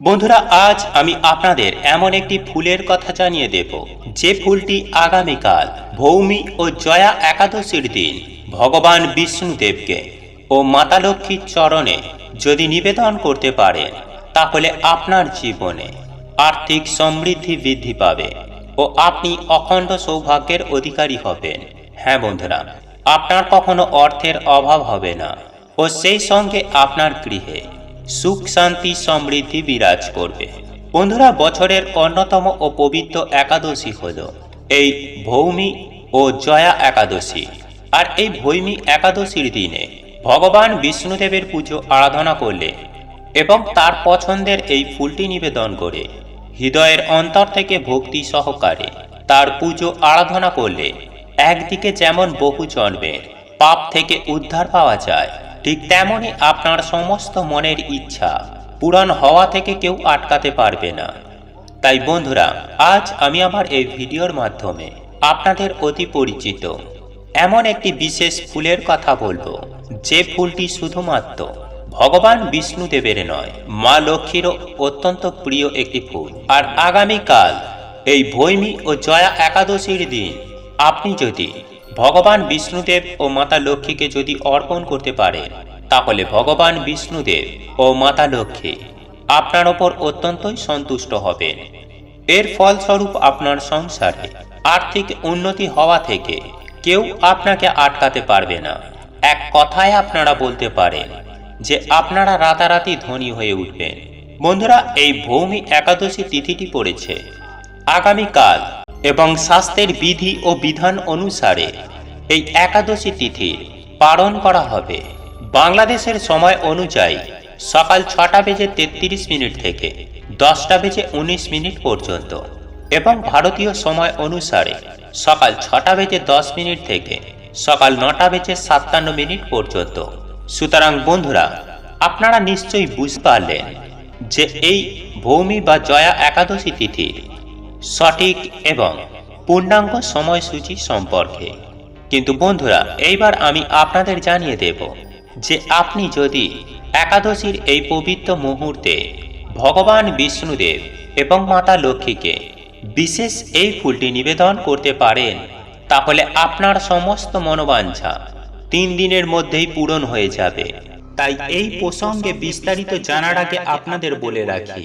বন্ধুরা, আজ আমি আপনাদের এমন একটি ফুলের কথা জানিয়ে দেব। যে ফুলটি আগামীকাল ভৌমি ও জয়া একাদশীর দিন ভগবান বিষ্ণুদেবকে ও মাতা লক্ষ্মীর চরণে যদি নিবেদন করতে পারেন, তাহলে আপনার জীবনে আর্থিক সমৃদ্ধি বৃদ্ধি পাবে ও আপনি অখণ্ড সৌভাগ্যের অধিকারী হবেন। হ্যাঁ বন্ধুরা, আপনার কখনো অর্থের অভাব হবে না ও সেই সঙ্গে আপনার গৃহে সুখ, শান্তি, সমৃদ্ধি বিরাজ করবে। বন্ধুরা, বছরের অন্যতম ও পবিত্র একাদশী হল এই ভৌমি ও জয়া একাদশী। আর এই ভৌমি একাদশীর দিনে ভগবান বিষ্ণুদেবের পুজো আরাধনা করলে এবং তার পছন্দের এই ফুলটি নিবেদন করে হৃদয়ের অন্তর থেকে ভক্তি সহকারে তার পুজো আরাধনা করলে একদিকে যেমন বহু জন্মের পাপ থেকে উদ্ধার পাওয়া যায় ঠিক তেমনই আপনার সমস্ত মনের ইচ্ছা পূরণ হওয়া থেকে কেউ আটকাতে পারবে না। তাই বন্ধুরা, আজ আমি আমার এই ভিডিওর মাধ্যমে আপনাদের অতি পরিচিত এমন একটি বিশেষ ফুলের কথা বলব। যে ফুলটি শুধুমাত্র ভগবান বিষ্ণুদেবের নয়, মা লক্ষ্মীরও অত্যন্ত প্রিয় একটি ফুল। আর আগামীকাল এই ভৈমী ও জয়া একাদশীর দিন আপনি যদি ভগবান বিষ্ণুদেব ও মাতা লক্ষ্মীকে যদি অর্পণ করতে পারেন তাহলে ভগবান বিষ্ণুদেব ও মাতা লক্ষ্মী আপনার ওপর অত্যন্তই সন্তুষ্ট হবেন। এর ফলস্বরূপ আপনার সংসারে আর্থিক উন্নতি হওয়া থেকে কেউ আপনাকে আটকাতে পারবে না। এক কথায় আপনারা বলতে পারেন যে আপনারা রাতারাতি ধনী হয়ে উঠবেন। বন্ধুরা, এই ভৌমি একাদশী তিথিটি পড়েছে। আগামীকাল এবং স্বাস্থ্যের বিধি ও বিধান অনুসারে এই একাদশী তিথি পালন করা হবে। বাংলাদেশের সময় অনুযায়ী সকাল ছটা বেজে তেত্রিশ মিনিট থেকে দশটা বেজে উনিশ মিনিট পর্যন্ত এবং ভারতীয় সময় অনুসারে সকাল ছটা বেজে দশ মিনিট থেকে সকাল নটা বেজে সাতান্ন মিনিট পর্যন্ত। সুতরাং বন্ধুরা, আপনারা নিশ্চয়ই বুঝতে পারলেন যে এই ভৌমি বা জয়া একাদশী তিথির সঠিক এবং পূর্ণাঙ্গ সময়সূচি সম্পর্কে। কিন্তু বন্ধুরা, এইবার আমি আপনাদের জানিয়ে দেব যে আপনি যদি একাদশীর এই পবিত্র মুহূর্তে ভগবান বিষ্ণুদেব এবং মাতা লক্ষ্মীকে বিশেষ এই ফুলটি নিবেদন করতে পারেন, তাহলে আপনার সমস্ত মনোবাঞ্ছা তিন দিনের মধ্যেই পূরণ হয়ে যাবে। তাই এই প্রসঙ্গে বিস্তারিত জানার আগে আপনাদের বলে রাখি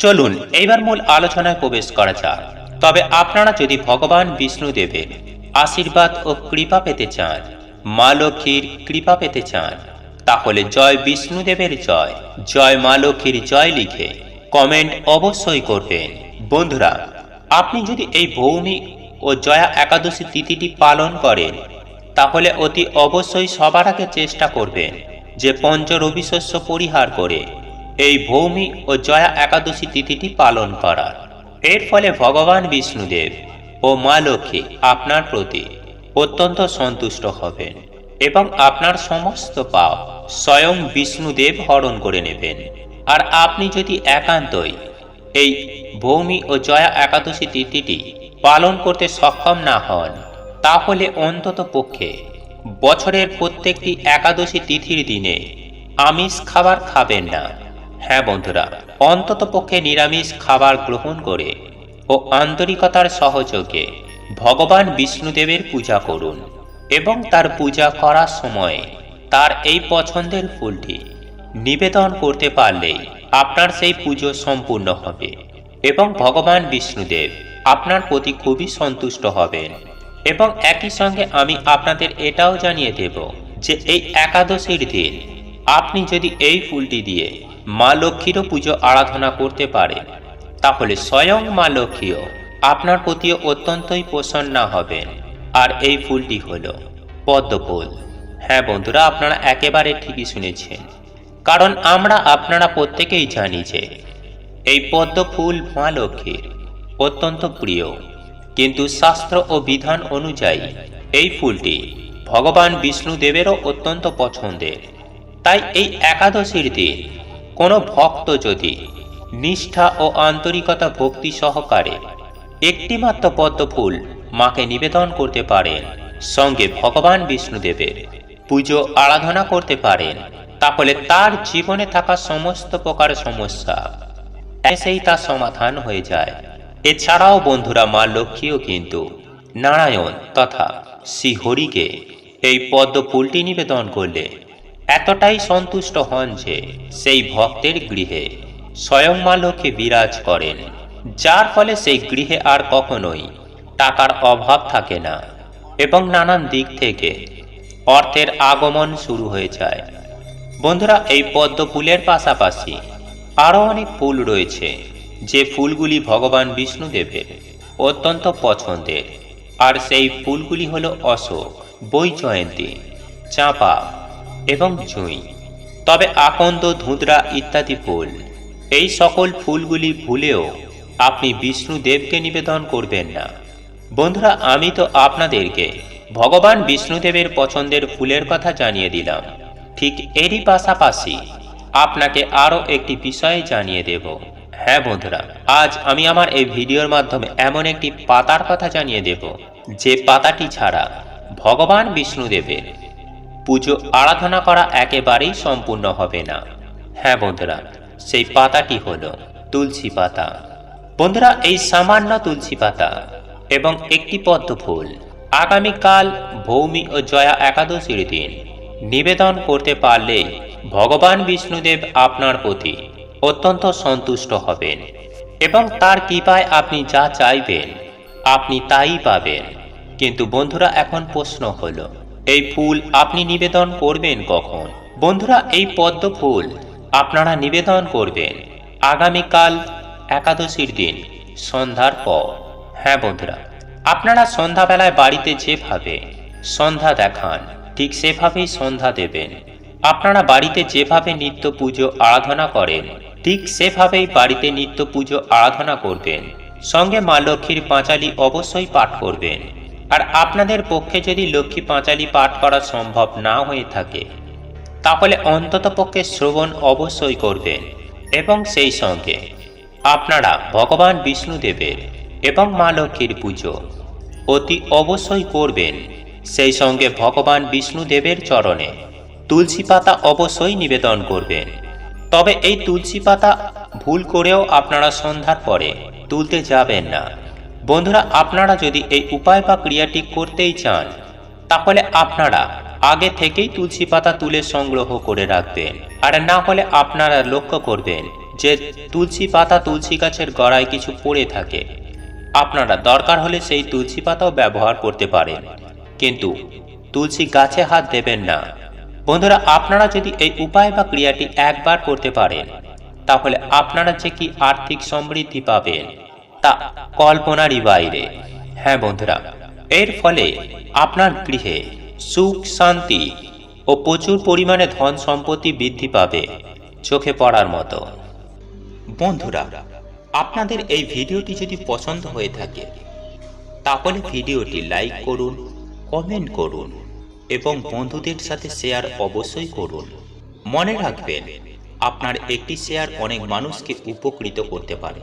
চলুন, এইবার মূল আলোচনায় প্রবেশ করা যাক। তবে আপনারা যদি ভগবান বিষ্ণুদেবের আশীর্বাদ ও কৃপা পেতে চান, মা লক্ষ্মীর কৃপা পেতে চান, তাহলে জয় বিষ্ণুদেবের জয় জয় মা লক্ষ্মীর জয় লিখে কমেন্ট অবশ্যই করবেন। বন্ধুরা, আপনি যদি এই ভৌমি ও জয়া একাদশী তিথিটি পালন করেন, তাহলে অতি অবশ্যই সবার আগে চেষ্টা করবেন যে পঞ্চ রবি শস্য পরিহার করে এই ভৌমি ও জয়া একাদশী তিথিটি পালন করার। এর ফলে ভগবান বিষ্ণুদেব ও মা লক্ষ্মী আপনার প্রতি অত্যন্ত সন্তুষ্ট হবেন এবং আপনার সমস্ত পাপ স্বয়ং বিষ্ণুদেব হরণ করে নেবেন। আর আপনি যদি একান্তই এই ভৌমি ও জয়া একাদশী তিথিটি পালন করতে সক্ষম না হন, তাহলে অন্তত পক্ষে বছরের প্রত্যেকটি একাদশী তিথির দিনে আমিষ খাবার খাবেন না। হ্যাঁ বন্ধুরা, অন্তত পক্ষে নিরামিষ খাবার গ্রহণ করে ও আন্তরিকতার সহযোগে ভগবান বিষ্ণুদেবের পূজা করুন এবং তার পূজা করার সময় তার এই পছন্দের ফুলটি নিবেদন করতে পারলেই আপনার সেই পুজো সম্পূর্ণ হবে এবং ভগবান বিষ্ণুদেব আপনার প্রতি খুবই সন্তুষ্ট হবেন। এবং একই সঙ্গে আমি আপনাদের এটাও জানিয়ে দেব যে এই একাদশীর দিন আপনি যদি এই ফুলটি দিয়ে মা লক্ষ্মীরও পুজো আরাধনা করতে পারেন তাহলে স্বয়ং মা লক্ষ্মীও আপনার প্রতিও অত্যন্তই প্রসন্না হবেন। আর এই ফুলটি হল পদ্মফুল। হ্যাঁ বন্ধুরা, আপনারা একেবারে ঠিকই শুনেছেন। কারণ আমরা আপনারা প্রত্যেকেই জানি যে এই পদ্ম ফুল মা লক্ষ্মীর অত্যন্ত প্রিয়। কিন্তু শাস্ত্র ও বিধান অনুযায়ী এই ফুলটি ভগবান বিষ্ণুদেবেরও অত্যন্ত পছন্দের। তাই এই একাদশীর দিন কোনো ভক্ত যদি নিষ্ঠা ও আন্তরিকতা ভক্তি সহকারে একটিমাত্র পদ্ম ফুল মাকে নিবেদন করতে পারেন, সঙ্গে ভগবান বিষ্ণুদেবের পুজো আরাধনা করতে পারেন, তাহলে তার জীবনে থাকা সমস্ত প্রকার সমস্যা এসেই তার সমাধান হয়ে যায়। এছাড়াও বন্ধুরা, মা লক্ষ্মীও কিন্তু নারায়ণ তথা শ্রীহরিকে এই পদ্ম ফুলটি নিবেদন করলে এতটাই সন্তুষ্ট হন যে সেই ভক্তের গৃহে স্বয়ং মা বিরাজ করেন, যার ফলে সেই গৃহে আর কখনোই টাকার অভাব থাকে না এবং নানান দিক থেকে অর্থের আগমন শুরু হয়ে যায়। বন্ধুরা, এই পদ্ম ফুলের পাশাপাশি আরও অনেক ফুল রয়েছে, যে ফুলগুলি ভগবান বিষ্ণুদেবের অত্যন্ত পছন্দের। আর সেই ফুলগুলি হলো অশোক, বৈজয়ন্তী, চাঁপা এবং জুঁই। তবে আকন্দ, ধুঁদরা ইত্যাদি ফুল। এই সকল ফুলগুলি ভুলেও আপনি বিষ্ণুদেবকে নিবেদন করবেন না। বন্ধুরা, আমি তো আপনাদেরকে ভগবান বিষ্ণুদেবের পছন্দের ফুলের কথা জানিয়ে দিলাম। ঠিক এরই পাশাপাশি আপনাকে আরও একটি বিষয় জানিয়ে দেব। হ্যাঁ বন্ধুরা, আজ আমি আমার এই ভিডিওর মাধ্যমে এমন একটি পাতার কথা জানিয়ে দেব, যে পাতাটি ছাড়া ভগবান বিষ্ণুদেবের পুজো আরাধনা করা একেবারেই সম্পূর্ণ হবে না। হ্যাঁ বন্ধুরা, সেই পাতাটি হলো তুলসী পাতা। বন্ধুরা, এই সামান্য তুলসী পাতা এবং একটি পদ্ম ফুল আগামীকাল ভৌমি ও জয়া একাদশীর দিন নিবেদন করতে পারলে ভগবান বিষ্ণুদেব আপনার প্রতি অত্যন্ত সন্তুষ্ট হবেন এবং তার কৃপায় আপনি যা চাইবেন, আপনি তাই পাবেন। কিন্তু বন্ধুরা, এখন প্রশ্ন হলো এই ফুল আপনি নিবেদন করবেন কখন? বন্ধুরা, এই পদ্ম ফুল আপনারা নিবেদন করবেন আগামীকাল একাদশীর দিন, সন্ধ্যার পর। হ্যাঁ বন্ধুরা, আপনারা সন্ধ্যাবেলায় বাড়িতে যেভাবে সন্ধ্যা দেখান, ঠিক সেভাবেই সন্ধ্যা দেবেন। আপনারা বাড়িতে যেভাবে নিত্য পুজো, আরাধনা করেন, ঠিক সেভাবেই বাড়িতে নিত্য পুজো, আরাধনা করবেন। সঙ্গে মা লক্ষ্মীর পাঁচালি অবশ্যই পাঠ করবেন। আর আপনাদের পক্ষে যদি লক্ষ্মী পাঁচালি পাঠ করা সম্ভব না হয়ে থাকে, তাহলে অন্তত পক্ষে শ্রবণ অবশ্যই করবেন এবং সেই সঙ্গে আপনারা ভগবান বিষ্ণুদেবের এবং মা লক্ষ্মীর পুজো অতি অবশ্যই করবেন। সেই সঙ্গে ভগবান বিষ্ণুদেবের চরণে তুলসী পাতা অবশ্যই নিবেদন করবেন। তবে এই তুলসী পাতা ভুল করেও আপনারা সন্ধ্যার পরে তুলতে যাবেন না। বন্ধুরা, আপনারা যদি এই উপায় বা ক্রিয়াটি করতেই চান, তাহলে আপনারা আগে থেকেই তুলসী পাতা তুলে সংগ্রহ করে রাখবেন। আর না হলে আপনারা লক্ষ্য করবেন যে তুলসী পাতা তুলসী গাছের গড়ায় কিছু পড়ে থাকে। আপনারা দরকার হলে সেই তুলসী পাতাও ব্যবহার করতে পারেন। কিন্তু তুলসী গাছে হাত দেবেন না। বন্ধুরা, আপনারা যদি এই উপায় বা ক্রিয়াটি একবার করতে পারেন, তাহলে আপনারা যে কি আর্থিক সমৃদ্ধি পাবেন তা কল্পনারই বাইরে। হ্যাঁ বন্ধুরা, এর ফলে আপনার গৃহে সুখ, শান্তি ও প্রচুর পরিমাণে ধন সম্পত্তি বৃদ্ধি পাবে চোখে পড়ার মতো। বন্ধুরা, আপনাদের এই ভিডিওটি যদি পছন্দ হয়ে থাকে, তাহলে ভিডিওটি লাইক করুন, কমেন্ট করুন এবং বন্ধুদের সাথে শেয়ার অবশ্যই করুন। মনে রাখবেন, আপনার একটি শেয়ার অনেক মানুষকে উপকৃত করতে পারে।